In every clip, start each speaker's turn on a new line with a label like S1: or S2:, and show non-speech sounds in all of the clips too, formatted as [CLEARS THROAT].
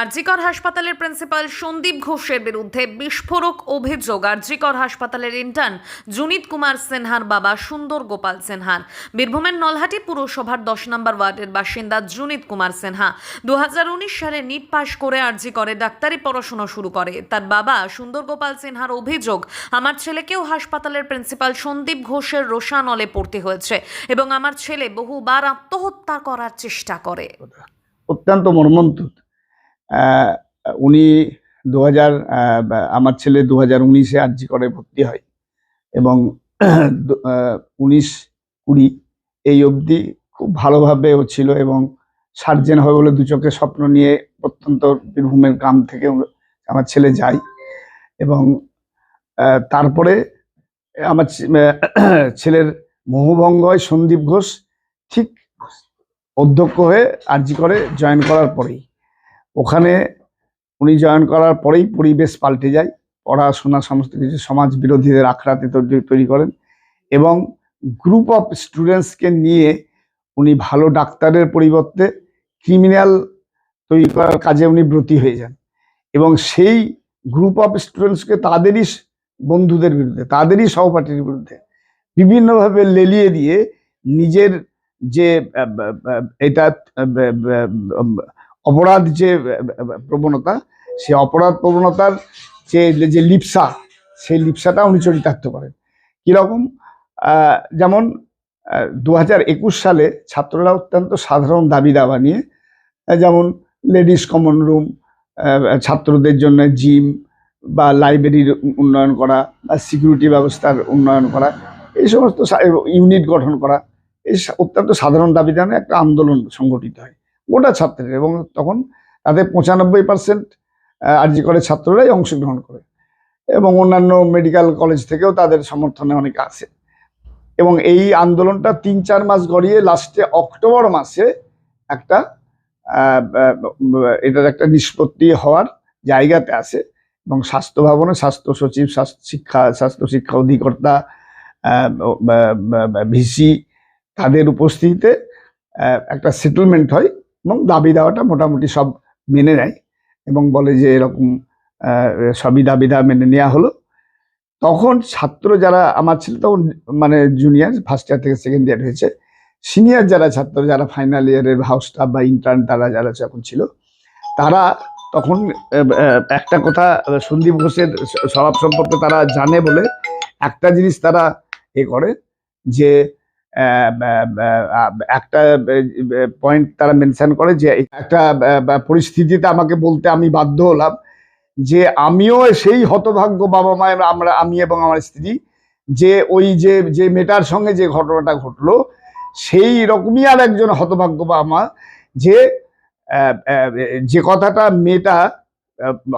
S1: আরজিকর হাসপাতালের প্রিন্সিপাল সন্দীপ ঘোষের বিরুদ্ধে বিস্ফোরক অভিযোগ। আরজিকর হাসপাতালের ইন্টার্ন জুনিত কুমার সিনহার বাবা সুন্দর গোপাল সিনহার। বীরভূমের নলহাটি পুরসভার দশ নম্বর ওয়ার্ডের বাসিন্দা জুনিত কুমার সিনহা। দু সালে নিট পাশ করে আরজি করে ডাক্তারি পড়াশোনা শুরু করে। তার বাবা সুন্দর গোপাল সিনহার অভিযোগ আমার ছেলেকেও হাসপাতালের প্রিন্সিপাল সন্দীপ ঘোষের রোশানলে পড়তে হয়েছে এবং আমার ছেলে বহুবার আত্মহত্যা করার চেষ্টা করে।
S2: অত্যন্ত মর্মন্তুদ। আহ, উনি দু হাজার আমার ছেলে দু হাজার উনিশে আর্জি করে ভর্তি হয় এবং [CLEARS THROAT] উনিশ কুড়ি এই অবধি খুব ভালোভাবে ও ছিল এবং সার্জেন হবে বলে দু চোখে স্বপ্ন নিয়ে প্রত্যন্ত বীরভূমের গ্রাম থেকে আমার ছেলে যায় এবং তারপরে আমার [CLEARS THROAT] ছেলের মোহভঙ্গ হয় সন্দীপ ঘোষ ঠিক অধ্যক্ষ হয়ে আর্জি করে জয়েন করার পরেই। ওখানে উনি জয়েন করার পরেই পরিবেশ পাল্টে যায়। পড়াশোনা সমস্ত কিছু সমাজ বিরোধীদের আখড়াতে তৈরি- করেন এবং গ্রুপ অফ স্টুডেন্টসকে নিয়ে উনি ভালো ডাক্তারের পরিবর্তে ক্রিমিনাল তৈরি করার কাজে উনি ব্রতী হয়ে যান এবং সেই গ্রুপ অফ স্টুডেন্টসকে তাদেরই বন্ধুদের বিরুদ্ধে, তাদেরই সহপাঠীর বিরুদ্ধে বিভিন্নভাবে লেলিয়ে দিয়ে নিজের যে এটা অপরাধ যে প্রবণতা, সে অপরাধ প্রবণতার যে যে লিপসা, সেই লিপসাটা উনি চরিতার্থ করেন। কীরকম? যেমন দু হাজার একুশ সালে ছাত্ররা অত্যন্ত সাধারণ দাবি দাবা নিয়ে যেমন লেডিস কমন রুম ছাত্রদের জন্য জিম বা লাইব্রেরির উন্নয়ন করা বা সিকিউরিটি ব্যবস্থার উন্নয়ন করা, এই সমস্ত ইউনিট গঠন করা, এই অত্যন্ত সাধারণ দাবি জানে একটা আন্দোলন সংগঠিত হয়। গোটা ছাত্রের এবং তখন তাদের পঁচানব্বই পার্সেন্ট আরজি করে ছাত্ররাই অংশগ্রহণ করে এবং অন্যান্য মেডিকেল কলেজ থেকেও তাদের সমর্থনে অনেকে আছে। এবং এই আন্দোলনটা তিন চার মাস গড়িয়ে লাস্টে অক্টোবর মাসে একটা এটার একটা নিষ্পত্তি হওয়ার জায়গাতে আছে এবং স্বাস্থ্য ভবনে স্বাস্থ্য সচিব শিক্ষা, স্বাস্থ্য শিক্ষা অধিকর্তা ভিসি তাদের উপস্থিতিতে একটা সেটেলমেন্ট হয়। এবং দাবি দেওয়াটা মোটামুটি সব মেনে নেয় এবং বলে যে এরকম সবই দাবি দেওয়া মেনে নেওয়া হলো। তখন ছাত্র যারা আমার ছিল তখন মানে জুনিয়র ফার্স্ট ইয়ার থেকে সেকেন্ড ইয়ার হয়েছে। সিনিয়র যারা ছাত্র, যারা ফাইনাল ইয়ারের হাউস স্টাফ বা ইন্টার্ন তারা যারা যখন ছিল, তারা তখন একটা কথা সন্দীপ ঘোষের স্বভাব সম্পর্কে তারা জানে বলে একটা জিনিস তারা এ করে যে একটা পয়েন্ট তারা মেনশন করে যে একটা পরিস্থিতিতে আমাকে বলতে আমি বাধ্য হলাম যে আমিও সেই হতভাগ্য বাবা মায়ের আমরা, আমি এবং আমার স্ত্রী, যে ওই যে যে মেয়েটার সঙ্গে যে ঘটনাটা ঘটলো, সেই রকমই আর একজন হতভাগ্য বাবা মা যে যে কথাটা মেয়েটা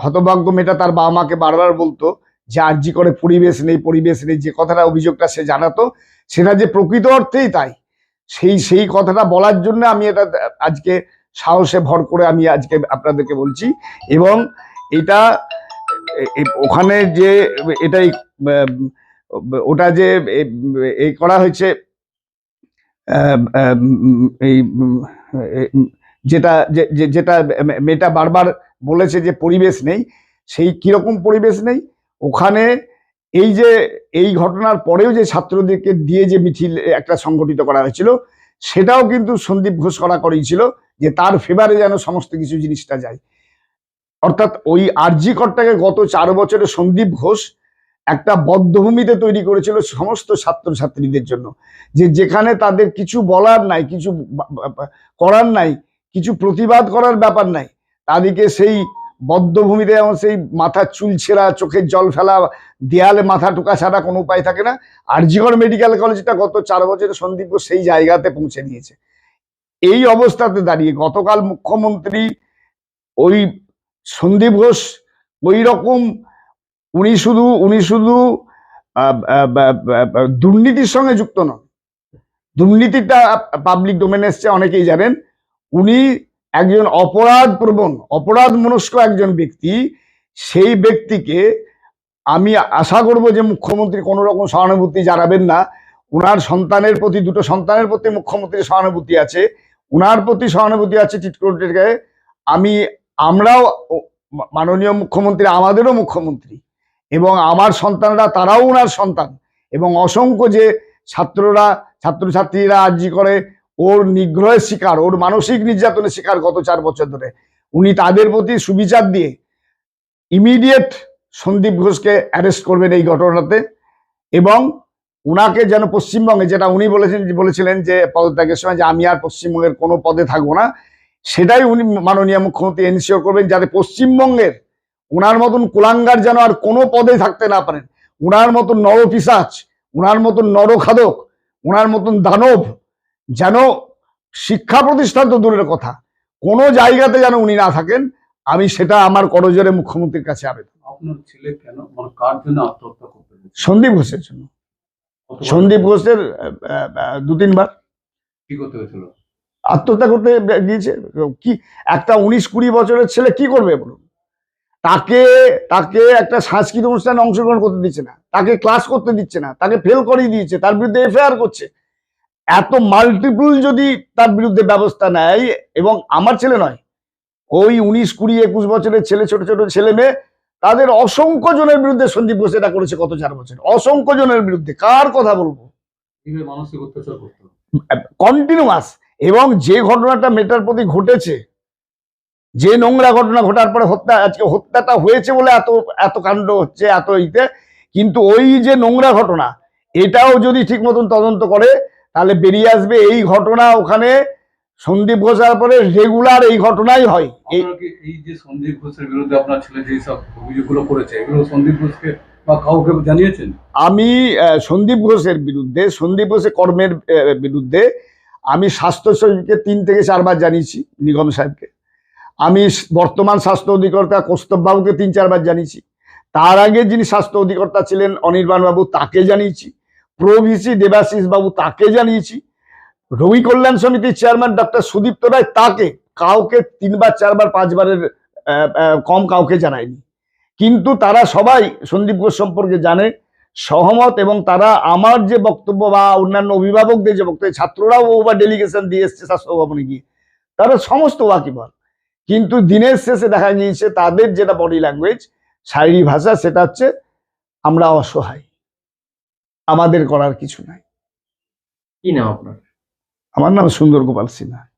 S2: হতভাগ্য মেয়েটা তার বাবা মাকে বারবার বলতো যে আর্জি করে পরিবেশ নেই পরিবেশ নেই, যে কথাটা অভিযোগটা সে জানাতো সেটা যে প্রকৃত অর্থেই তাই। সেই সেই কথাটা বলার জন্য আমি এটা আজকে সাহসে ভর করে আমি আজকে আপনাদেরকে বলছি এবং এটা ওখানে যে এটাই ওটা যে এই করা হয়েছে এই যেটা যেটা মেয়েটা বারবার বলেছে যে পরিবেশ নেই, সেই কীরকম পরিবেশ নেই? ওখানে এই যে, এই ঘটনার পরেও যে ছাত্রদেরকে দিয়ে যে মিছিল, একটা সংগঠিত করা হয়েছিল, সেটাও কিন্তু সন্দীপ ঘোষ করা করেছিল যে তার ফেভারে যেন সমস্ত কিছু জিনিসটা যায়। অর্থাৎ ওই আরজি কর্তাকে গত চার বছরে সন্দীপ ঘোষ একটা বদ্ধভূমিতে তৈরি করেছিল সমস্ত ছাত্রছাত্রীদের জন্য। যে যেখানে তাদের কিছু বলার নাই, কিছু করার নাই, কিছু প্রতিবাদ করার ব্যাপার নাই, তাদেরকে সেই বদ্ধভূমিতে যেমন সেই মাথার চুল ছেঁড়া, চোখের জল ফেলা, দেয়ালে মাথা টোকা ছাড়া কোনো উপায় থাকে না। আরজিগড় মেডিকেল কলেজটা গত চার বছরে সন্দীপ সেই জায়গাতে পৌঁছে দিয়েছে। এই অবস্থাতে দাঁড়িয়ে গতকাল মুখ্যমন্ত্রী ওই সন্দীপ ঘোষ ওই রকম উনি শুধু উনি শুধু দুর্নীতির সঙ্গে যুক্ত নন। দুর্নীতিটা পাবলিক ডোমেন এসছে, অনেকেই জানেন। উনি একজন অপরাধ প্রবণ অপরাধ মনস্ক একজন ব্যক্তি, সেই ব্যক্তিকে আমি আশা করব যে মুখ্যমন্ত্রী কোনো রকম সহানুভূতি জানাবেন না। উনার সন্তানের প্রতি, দুটো সন্তানের প্রতি মুখ্যমন্ত্রীর সহানুভূতি আছে। উনার প্রতি সহানুভূতি আছে চিটকোটের আমি, আমরাও মাননীয় মুখ্যমন্ত্রী, আমাদেরও মুখ্যমন্ত্রী এবং আমার সন্তানরা, তারাও ওনার সন্তান এবং অসংখ্য যে ছাত্ররা, ছাত্রছাত্রীরা আর্জি করে ওর নিগ্রহের শিকার, ওর মানসিক নির্যাতনের শিকার গত চার বছর ধরে। উনি তাদের প্রতি সুবিচার দিয়ে ইমিডিয়েট সন্দীপ ঘোষকে অ্যারেস্ট করবেন এই ঘটনাতে এবং উনাকে যেন পশ্চিমবঙ্গে, যেটা উনি বলেছেন, বলেছিলেন যে পদত্যাগের সময় যে আমি আর পশ্চিমবঙ্গের কোনো পদে থাকব না, সেটাই উনি মাননীয় মুখ্যমন্ত্রী এনশিওর করবেন যাতে পশ্চিমবঙ্গের ওনার মতন কুলাঙ্গার যেন আর কোনো পদে থাকতে না পারেন। ওনার মতন নরপিসাচ ওনার মতন নরখাদক ওনার মতন দানব যেন শিক্ষা প্রতিষ্ঠান তো দূরের কথা। কোনো জায়গাতে যেন উনি না থাকেন আমি সেটা আমার করজোরে মুখ্যমন্ত্রীর কাছে আবেদন।
S3: আপনার ছেলে কেন মানে কার জন্য আত্মহত্যা করতে
S2: সন্দীপ ঘোষের জন্য। সন্দীপ ঘোষের দু তিনবার।
S3: কি করতে হয়েছিল?
S2: আত্মহত্যা করতে গিয়েছে। কি একটা উনিশ কুড়ি বছরের ছেলে কি করবে বলুন? তাকে তাকে একটা সাংস্কৃতিক অনুষ্ঠানে অংশগ্রহণ করতে দিচ্ছে না। তাকে ক্লাস করতে দিচ্ছে না। তাকে ফেল করিয়ে দিয়েছে। তার বিরুদ্ধে এফআইআর করছে। এত মাল্টিপুল যদি তার বিরুদ্ধে ব্যবস্থা নেয় এবং আমার ছেলে নয় ওই উনিশ কুড়ি একুশ বছরের ছেলে ছোট ছোট ছেলে মেয়ে তাদের অসংখ্য জনের বিরুদ্ধে সন্দীপ ঘোষ এটা করেছে গত চার বছর অসংখ্য জনের বিরুদ্ধে কার কথা বলব? কন্টিনিউয়াস এবং যে ঘটনাটা মেটার প্রতি ঘটেছে যে নোংরা ঘটনা ঘটার পরে হত্যা আজকে হত্যাটা হয়েছে বলে এত এত কাণ্ড হচ্ছে এত ইতে কিন্তু ওই যে নোংরা ঘটনা এটাও যদি ঠিক মতন তদন্ত করে তাহলে বেরিয়ে আসবে এই ঘটনা ওখানে সন্দীপ ঘোষার পরে রেগুলার এই ঘটনাই হয়। এই
S3: যে সন্দীপ ঘোষের বিরুদ্ধে আপনার ছেলে যে সব অভিযোগগুলো করেছে এগুলো সন্দীপ ঘোষকে বা কাউকে জানিয়েছেন?
S2: আমি সন্দীপ ঘোষের বিরুদ্ধে সন্দীপ ঘোষের কর্মের বিরুদ্ধে আমি স্বাস্থ্য সচিবকে তিন থেকে চারবার জানিয়েছি নিগম সাহেবকে। আমি বর্তমান স্বাস্থ্য অধিকর্তা কৌস্তববাবুকে তিন চারবার জানিয়েছি। তার আগে যিনি স্বাস্থ্য অধিকর্তা ছিলেন অনির্বাণবাবু তাকে জানিয়েছি। প্রভিসি দেবাশিস বাবু তাকে জানিয়েছি। রবি কল্যাণ সমিতির চেয়ারম্যান ডক্টর সুদীপ্ত রায় তাকে কাউকে তিনবার, চারবার, পাঁচবারের কম কাউকে জানায়নি। কিন্তু তারা সবাই সন্দীপ ঘোষ সম্পর্কে জানে, সহমত এবং তারা আমার যে বক্তব্য বা অন্যান্য অভিভাবকদের যে বক্তব্য, ছাত্ররাও বা ডেলিগেশন দিয়ে এসছে স্বাস্থ্য ভবনে গিয়ে। তারা সমস্ত ওয়াকিবল কিন্তু দিনের শেষে দেখা গিয়েছে, তাদের যেটা বডি ল্যাঙ্গুয়েজ শারীরিক ভাষা, সেটা হচ্ছে আমরা অসহায়। আমাদের করার কিছু নাই।
S4: কি নাম আপনার?
S2: আমার নাম সুন্দর গোপাল সিনহা।